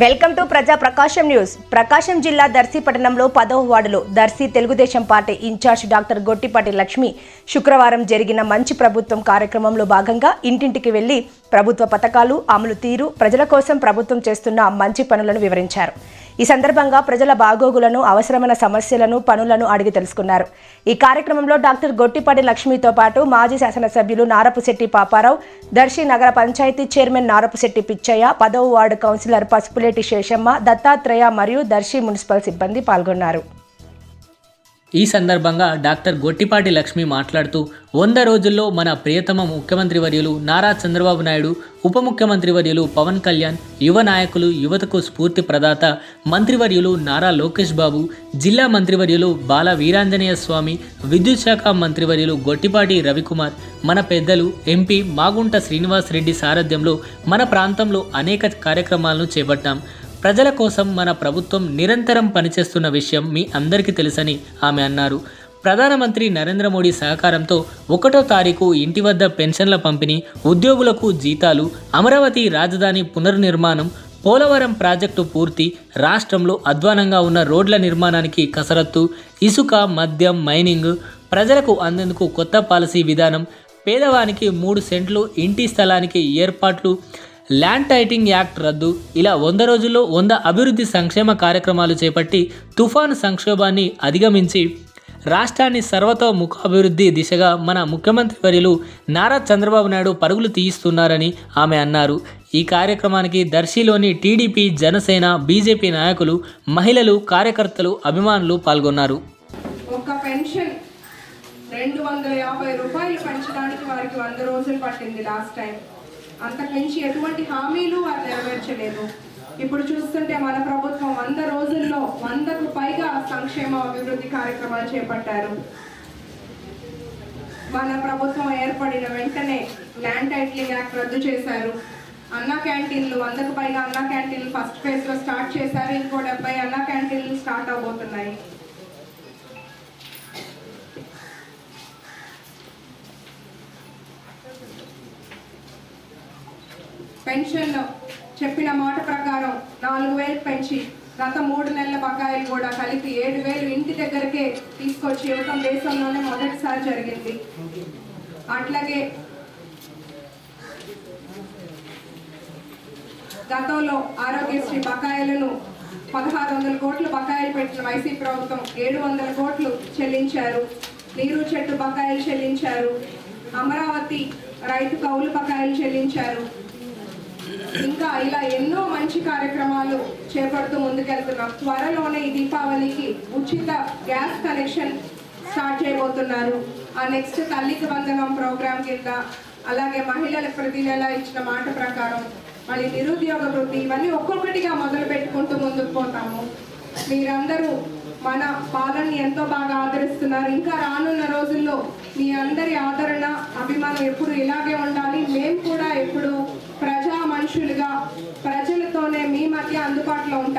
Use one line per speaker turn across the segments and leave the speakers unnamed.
Welcome to ప్రజా ప్రకాశం news. ప్రకాశం జిల్లా దర్శి పట్టణంలో పదవ వార్డులో Darsi Telugu Desam party incharge doctor Gottipati Lakshmi శుక్రవారం జరిగిన మంచి ప్రభుత్వం కార్యక్రమంలో భాగంగా ఇంటింటికి వెళ్ళి ప్రభుత్వ పథకాలు అమలు తీరు ప్రజల కోసం ప్రభుత్వం చేస్తున్న మంచి పనులను వివరించారు. ఈ సందర్భంగా ప్రజల బాగోగులను అవసరమైన సమస్యలను పనులను అడిగి తెలుసుకున్నారు. ఈ కార్యక్రమంలో డాక్టర్ గొట్టిపాటి లక్ష్మితో పాటు మాజీ శాసనసభ్యులు నారపుశెట్టి పాపారావు దర్శి నగర పంచాయతీ చైర్మన్ నారపుశెట్టి పిచ్చయ్య పదవ వార్డు కౌన్సిలర్ పసుపులేటి శేషమ్మ దత్తాత్రేయ మరియు దర్శి మున్సిపల్ సిబ్బంది పాల్గొన్నారు.
ఈ సందర్భంగా డాక్టర్ గొట్టిపాటి లక్ష్మి మాట్లాడుతూ వంద రోజుల్లో మన ప్రియతమ ముఖ్యమంత్రి వర్యులు నారా చంద్రబాబు నాయుడు ఉప ముఖ్యమంత్రి వర్యులు పవన్ కళ్యాణ్ యువ నాయకులు యువతకు స్ఫూర్తి ప్రదాత మంత్రివర్యులు నారా లోకేష్ బాబు జిల్లా మంత్రివర్యులు బాల వీరాంజనేయ స్వామి విద్యుత్ శాఖ మంత్రివర్యులు గొట్టిపాటి రవికుమార్ మన పెద్దలు ఎంపీ మాగుంట శ్రీనివాస్ రెడ్డి సారథ్యంలో మన ప్రాంతంలో అనేక కార్యక్రమాలను చేపట్టాం. ప్రజల కోసం మన ప్రభుత్వం నిరంతరం పనిచేస్తున్న విషయం మీ అందరికీ తెలుసని ఆమె అన్నారు. ప్రధానమంత్రి నరేంద్ర మోడీ సహకారంతో ఒకటో తారీఖు ఇంటి వద్ద పెన్షన్ల పంపిణీ ఉద్యోగులకు జీతాలు అమరావతి రాజధాని పునర్నిర్మాణం పోలవరం ప్రాజెక్టు పూర్తి రాష్ట్రంలో అధ్వానంగా ఉన్న రోడ్ల నిర్మాణానికి కసరత్తు ఇసుక మద్యం మైనింగ్ ప్రజలకు అందేందుకు కొత్త పాలసీ విధానం పేదవానికి మూడు సెంట్లు ఇంటి స్థలానికి ఏర్పాట్లు ల్యాండ్ టైటింగ్ యాక్ట్ రద్దు. ఇలా వంద రోజుల్లో వంద అభివృద్ధి సంక్షేమ కార్యక్రమాలు చేపట్టి తుఫాను సంక్షోభాన్ని అధిగమించి రాష్ట్రాన్ని సర్వతోముఖాభివృద్ధి దిశగా మన ముఖ్యమంత్రి వర్యులు నారా చంద్రబాబు నాయుడు పరుగులు తీయిస్తున్నారని ఆమె అన్నారు. ఈ కార్యక్రమానికి దర్శిలోని టీడీపీ జనసేన బీజేపీ నాయకులు మహిళలు కార్యకర్తలు అభిమానులు పాల్గొన్నారు.
ఒక పెన్షన్ రెండు వందల యాభై రూపాయలు పెంచడానికి వారికి వంద రోజులు పట్టింది లాస్ట్ టైం. అంతకుమించి ఎటువంటి హామీలు వారు నెరవేర్చలేదు. ఇప్పుడు చూస్తుంటే మన ప్రభుత్వం వంద రోజుల్లో వందకు పైగా సంక్షేమ అభివృద్ధి కార్యక్రమాలు చేపట్టారు. మన ప్రభుత్వం ఏర్పడిన వెంటనే ల్యాండ్ టైటిలింగ్ యాక్ట్ రద్దు చేశారు. అన్నా క్యాంటీన్లు వందకు పైగా అన్నా క్యాంటీన్లు ఫస్ట్ ఫేజ్లో స్టార్ట్ చేశారు. ఇంకో డెబ్బై అన్నా క్యాంటీన్లు స్టార్ట్ అవబోతున్నాయి. పెన్షన్ చెప్పిన మాట ప్రకారం నాలుగు వేలు పెంచి గత మూడు నెలల బకాయిలు కూడా కలిపి ఏడు వేలు ఇంటి దగ్గరకే తీసుకొచ్చి ఇవ్వటం దేశంలోనే మొదటిసారి జరిగింది. అట్లాగే గతంలో ఆరోగ్యశ్రీ బకాయిలను పదహారు వందల కోట్లు బకాయిలు పెట్టిన వైసీ ప్రభుత్వం ఏడు వందల కోట్లు చెల్లించారు. నీరు చెట్టు బకాయిలు చెల్లించారు. అమరావతి రైతు కౌలు బకాయిలు చెల్లించారు. ఇంకా ఇలా ఎన్నో మంచి కార్యక్రమాలు చేపడుతూ ముందుకెళ్తున్నాం. త్వరలోనే ఈ దీపావళికి ఉచిత గ్యాస్ కనెక్షన్ స్టార్ట్ చేయబోతున్నారు. ఆ నెక్స్ట్ తల్లికి వందనం ప్రోగ్రాం కింద అలాగే మహిళలకు ప్రతి నెల ఇచ్చిన మాట ప్రకారం మళ్ళీ నిరుద్యోగ వృద్ధి ఇవన్నీ ఒక్కొక్కటిగా మొదలు పెట్టుకుంటూ ముందుకు పోతాము. మీరందరూ మన పాలనని ఎంతో బాగా ఆదరిస్తున్నారు. ఇంకా రానున్న రోజుల్లో మీ అందరి ఆదరణ అభిమానం ఎప్పుడు ఇలాగే ఉండాలి. మేము కూడా ఎప్పుడు ప్రజా మనుషులుగా ప్రజలతోనే మీ మధ్య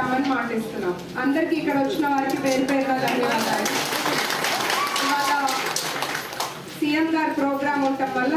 అందుబాటులో మాటిస్తున్నాం అందరికీ ఇక్కడ వచ్చిన వారికి పేరు పేరుగా ధన్యవాదాలు. సీఎం గారి ప్రోగ్రాం ఉండటం వల్ల